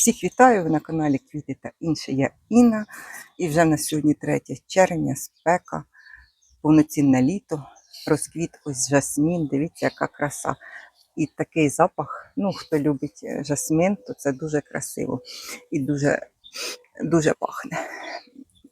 Всіх вітаю на каналі Квіти та інше. Я Інна. І вже на сьогодні 3 червня, спека, повноцінне літо, розквіт ось жасмін. Дивіться, яка краса. І такий запах. Ну, хто любить е, жасмин, то це дуже красиво і дуже, дуже пахне.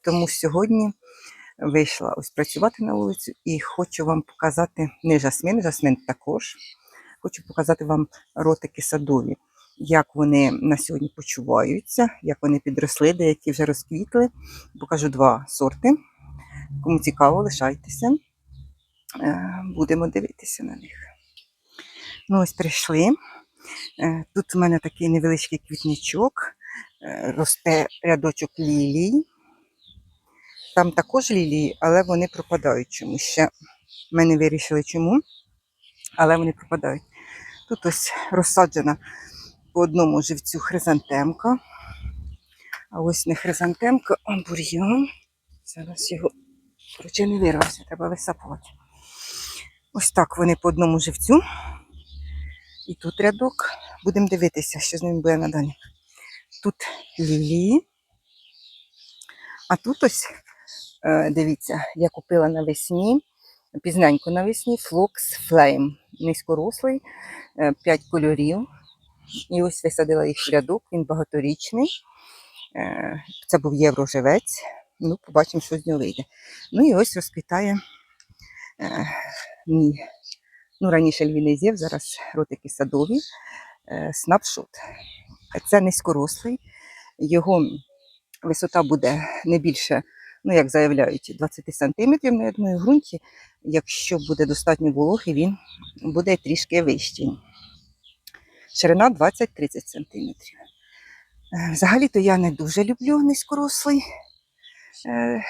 Тому сьогодні вийшла ось працювати на вулицю і хочу вам показати не жасмин, жасмин також. Хочу показати вам ротики садові як вони на сьогодні почуваються, як вони підросли, деякі вже розквітли. Покажу два сорти. Кому цікаво, лишайтеся. Е, Будемо дивитися на них. Ну, ось прийшли. Е, Тут у мене такий невеличкий квітничок, е, росте рядочок лілій. Там також лілії, але вони пропадають чомусь ще. Ми не вирішили чому, але вони пропадають. Тут ось розсаджена по одному живцю хризантемка. А ось не хризантемка, а бур'ян. Зараз його коротше, не вирвався, треба висапувати. Ось так вони по одному живцю. І тут рядок. Будемо дивитися, що з ним буде надалі. Тут лілії. А тут ось, е, дивіться, я купила навесні, пізненько навесні, Flux Flame. Низькорослий, 5 кольорів. І ось висадила їх в рядок, він багаторічний. Е, Це був євроживець. Ну, побачимо, що з нього вийде. Ну і ось розквітає е, мій. Ну, раніше львіний зєв, зараз ротики садові. Е, снапшот. Це низькорослий. Його висота буде не більше, ну, як заявляють, 20 см. Ну, я думаю, в ґрунті, якщо буде достатньо вологи, він буде трішки вищий ширина 20-30 см. Взагалі-то я не дуже люблю низькорослий, е,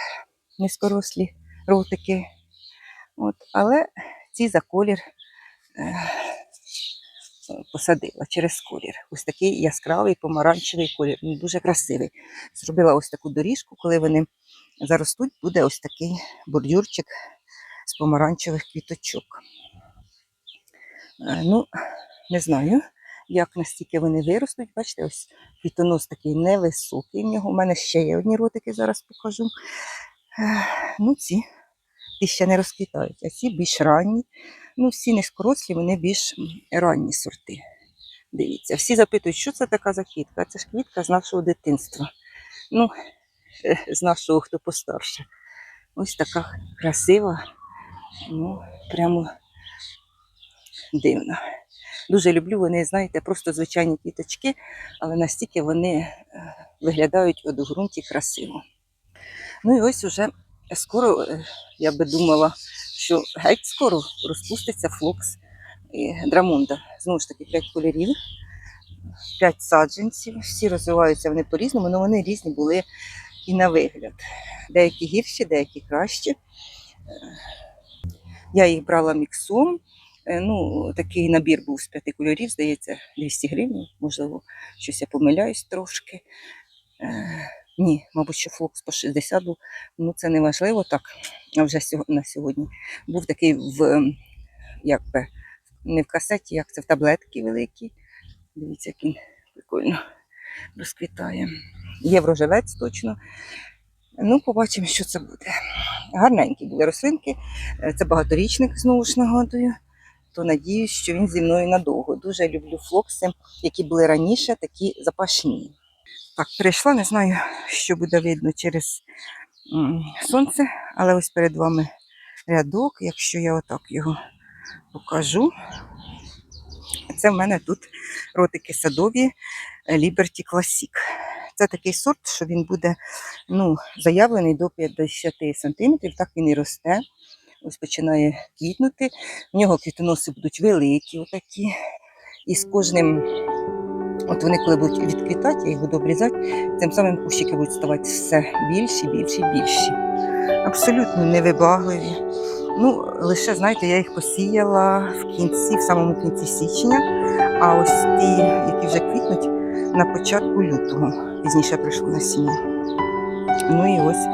низькорослі ротики. От, але ці за колір е, посадила через колір. Ось такий яскравий помаранчевий колір. Він дуже красивий. Зробила ось таку доріжку, коли вони заростуть, буде ось такий бордюрчик з помаранчевих квіточок. Е, ну, не знаю як настільки вони виростуть. Бачите, ось квітонос такий невисокий. В нього У мене ще є одні ротики, зараз покажу. Ну, ці ті ще не розквітають, а ці більш ранні. Ну, всі низькорослі, вони більш ранні сорти. Дивіться, всі запитують, що це така за квітка? Це ж квітка з нашого дитинства. Ну, е, з нашого, хто постарше. Ось така красива, ну, прямо дивна. Дуже люблю, вони, знаєте, просто звичайні квіточки, але настільки вони е, виглядають у ґрунті красиво. Ну і ось уже скоро, е, я би думала, що геть скоро розпуститься флокс і драмонда. Знову ж таки, 5 кольорів, 5 саджанців. Всі розвиваються вони по-різному, але вони різні були і на вигляд. Деякі гірші, деякі кращі. Е, Я їх брала міксом. Е, Ну, такий набір був з п'яти кольорів, здається, 200 гривень, можливо, щось я помиляюсь трошки. Е, ні, мабуть, що флокс по 60 був, ну це не важливо так. А вже на сьогодні був такий в ем, як би, не в касеті, як це в таблетки великі. Дивіться, як він прикольно розквітає. Євроживець точно. Ну, побачимо, що це буде. Гарненькі були рослинки. Е, Це багаторічник, знову ж нагадую то надіюсь, що він зі мною надовго. Дуже люблю флокси, які були раніше, такі запашні. Так, перейшла, не знаю, що буде видно через сонце, але ось перед вами рядок, якщо я отак його покажу. Це в мене тут ротики садові е, Liberty Classic. Це такий сорт, що він буде ну, заявлений до 50 см, так він і росте. Ось починає квітнути. В нього квітоноси будуть великі, отакі. І з кожним, от вони коли будуть відквітати, я їх обрізати, тим самим кущики будуть ставати все більші, більші, більші. Абсолютно невибагливі. Ну, лише, знаєте, я їх посіяла в кінці, в самому кінці січня, а ось ті, які вже квітнуть, на початку лютого. Пізніше прийшло насіння. Ну і ось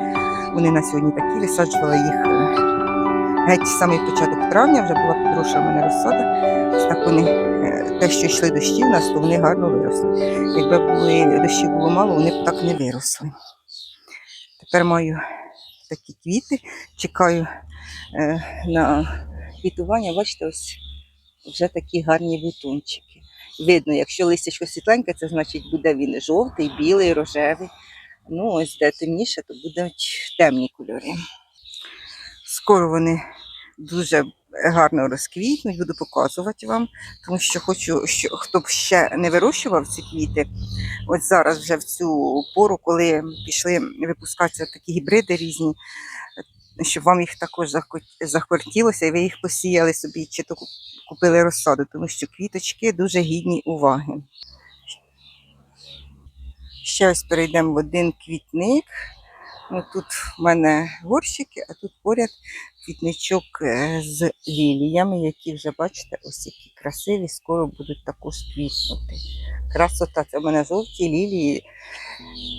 вони на сьогодні такі, висаджувала їх е, геть самий початок травня вже була підроша в мене розсада. Так вони, е, те, що йшли дощі в нас, то вони гарно виросли. Якби були дощів було мало, вони б так не виросли. Тепер маю такі квіти, чекаю е, на квітування. Бачите, ось вже такі гарні бутончики. Видно, якщо листячко світленьке, це значить буде він жовтий, білий, рожевий. Ну, ось де темніше, то будуть темні кольори. Скоро вони дуже гарно розквітнуть, буду показувати вам, тому що хочу, що хто б ще не вирощував ці квіти, от зараз вже в цю пору, коли пішли випускатися такі гібриди різні, щоб вам їх також захотілося, і ви їх посіяли собі, чи то купили розсаду, тому що квіточки дуже гідні уваги. Ще ось перейдемо в один квітник. Ну, тут в мене горщики, а тут поряд квітничок е, з ліліями, які вже бачите, ось які красиві, скоро будуть також квітнути. Красота, це в мене жовті лілії.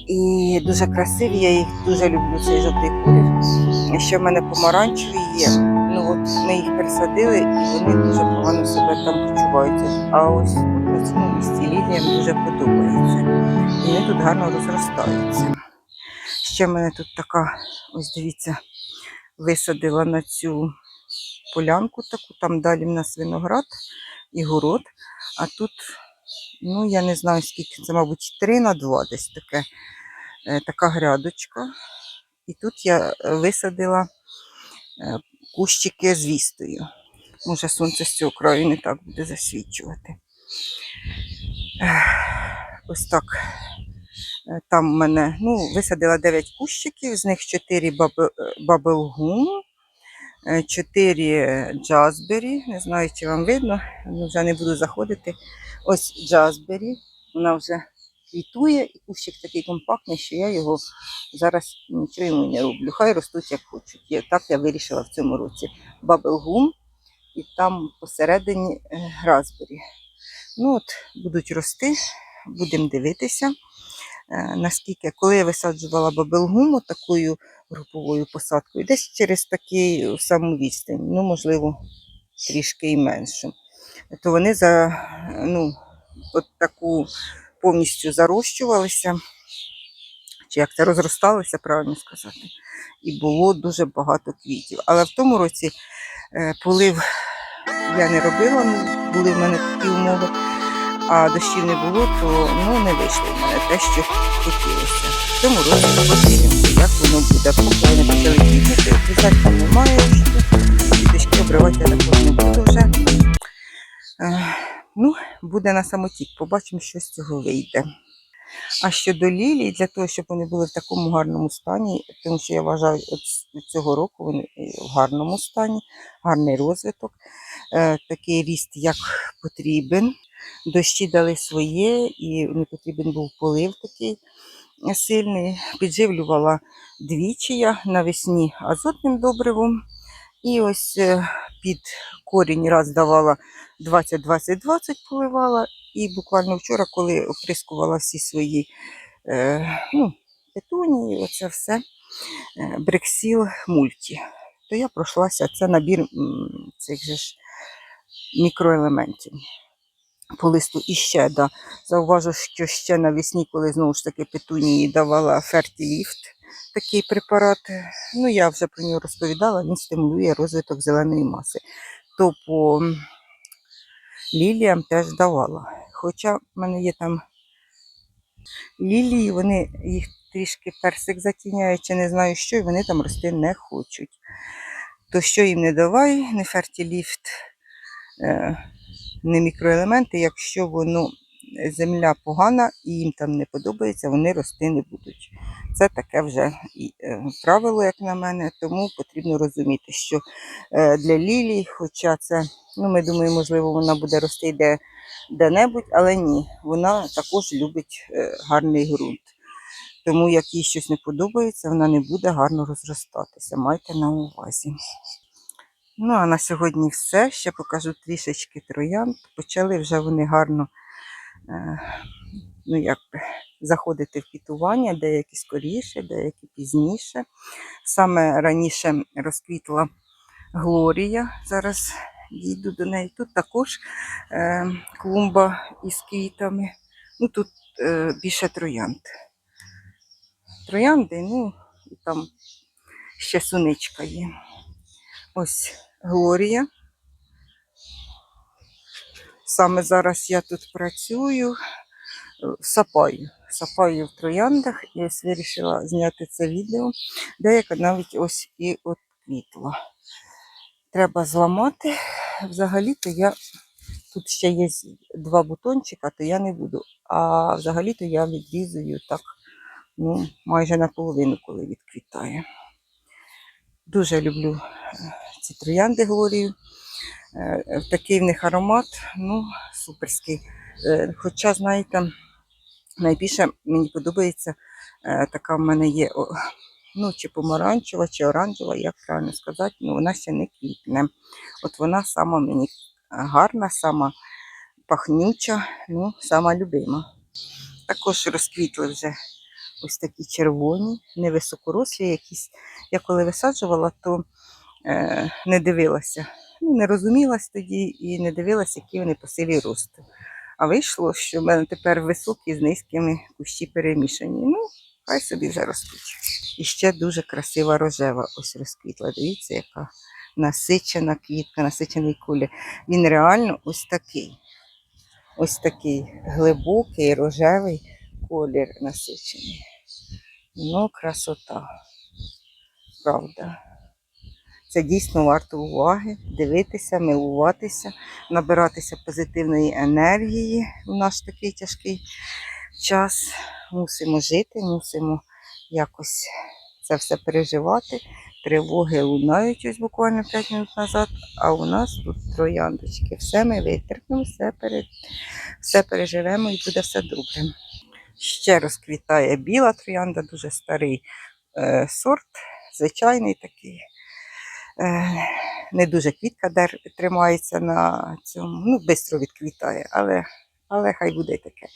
І дуже красиві, я їх дуже люблю, цей жовтий колір. Ще в мене помаранчеві є. Ну от ми їх пересадили і вони дуже погано себе там почуваються. А ось на цьому місці ліліям дуже подобається. І вони тут гарно розростаються. Ще мене тут така, ось дивіться, висадила на цю полянку таку, там далі в нас виноград і город. А тут, ну я не знаю скільки, це, мабуть, 3 на 2 десь таке, е, така грядочка. І тут я е, висадила е, кущики з вістою. Може, сонце з цього краю не так буде засвічувати. Ось так. Е, Там в мене ну, висадила 9 кущиків, з них 4 бабелгум, 4 джазбері. Не знаю, чи вам видно, вже не буду заходити. Ось джазбері. Вона вже квітує, і кущик такий компактний, що я його зараз нічого йому не роблю. Хай ростуть як хочуть. Так я вирішила в цьому році. Бабелгум і там посередині е, гразбері. Ну от, будуть рости, будемо дивитися. Е, наскільки, коли я висаджувала бабелгуму такою груповою посадкою, десь через такий саму відстань, ну, можливо, трішки і меншу, то вони за ну, от таку повністю зарощувалися, чи як це розросталися, правильно сказати, і було дуже багато квітів. Але в тому році е, полив я не робила, були в мене такі умови а дощів не було, то ну, не вийшло в мене те, що хотілося. В цьому році подивимося, як воно буде. Поки вони почали квітнути, обрізати немає вже. Діточки обривати також не буду вже. Е, ну, буде на самотік, побачимо, що з цього вийде. А щодо лілій, для того, щоб вони були в такому гарному стані, тому що я вважаю, от цього року вони в гарному стані, гарний розвиток, е, такий ріст, як потрібен. Дощі дали своє, і не потрібен був полив такий сильний. Підживлювала двічі я навесні азотним добривом. І ось е, під корінь раз давала 20-20-20 поливала. І буквально вчора, коли оприскувала всі свої е, ну, петунії, оце все, е, брексіл мульті, то я пройшлася, це набір цих же ж мікроелементів по листу і ще, да. Зауважу, що ще навесні, коли знову ж таки петунії давала фертіліфт, такий препарат. Ну, я вже про нього розповідала, він стимулює розвиток зеленої маси. То по ліліям теж давала. Хоча в мене є там лілії, вони їх трішки персик затіняє, не знаю що, і вони там рости не хочуть. То що їм не давай, не фертіліфт, е, не мікроелементи, якщо воно земля погана і їм там не подобається, вони рости не будуть. Це таке вже е, правило, як на мене, тому потрібно розуміти, що е, для лілій, хоча це, ну ми думаємо, можливо, вона буде рости де, де-небудь, але ні, вона також любить е, гарний ґрунт. Тому як їй щось не подобається, вона не буде гарно розростатися. Майте на увазі. Ну, а на сьогодні все. Ще покажу трішечки троянд. Почали вже вони гарно е, ну, як би, заходити в квітування, деякі скоріше, деякі пізніше. Саме раніше розквітла Глорія. Зараз дійду до неї. Тут також е, клумба із квітами. Ну, тут е, більше троянд. Троянди, ну, і там ще суничка є. Ось Глорія. Саме зараз я тут працюю, е, сапаю. Сапаю в трояндах і ось вирішила зняти це відео. Деяка навіть ось і от квітла. Треба зламати. Взагалі-то я тут ще є два бутончика, то я не буду. А взагалі-то я відрізую так, ну, майже наполовину, коли відквітає. Дуже люблю е, ці троянди Глорію. Е, Такий в них аромат, ну, суперський. Е, Хоча, знаєте, найбільше мені подобається е, така в мене є, ну, чи помаранчева, чи оранжева, як правильно сказати, ну вона ще не квітне. От вона сама мені гарна, сама пахнюча, ну, сама любима. Також розквітли вже ось такі червоні, невисокорослі якісь. Я коли висаджувала, то не дивилася. Ну, не розумілась тоді і не дивилася, які вони по силі росту. А вийшло, що в мене тепер високі з низькими кущі перемішані. Ну, хай собі вже. І ще дуже красива рожева ось розквітла. Дивіться, яка насичена квітка, насичений колір. Він реально ось такий. Ось такий глибокий рожевий колір насичений. Ну, красота. Правда. Це дійсно варто уваги, дивитися, милуватися, набиратися позитивної енергії в наш такий тяжкий час. Мусимо жити, мусимо якось це все переживати. Тривоги лунають ось буквально 5 минут назад, а у нас тут трояндочки. Все ми витерпимо, все, пере... все переживемо і буде все добре. Ще розквітає біла троянда, дуже старий е, сорт, звичайний такий. Не дуже квітка тримається на цьому. Ну, швидко відквітає, але, але хай буде таке.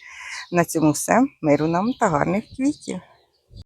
На цьому все. Миру нам та гарних квітів.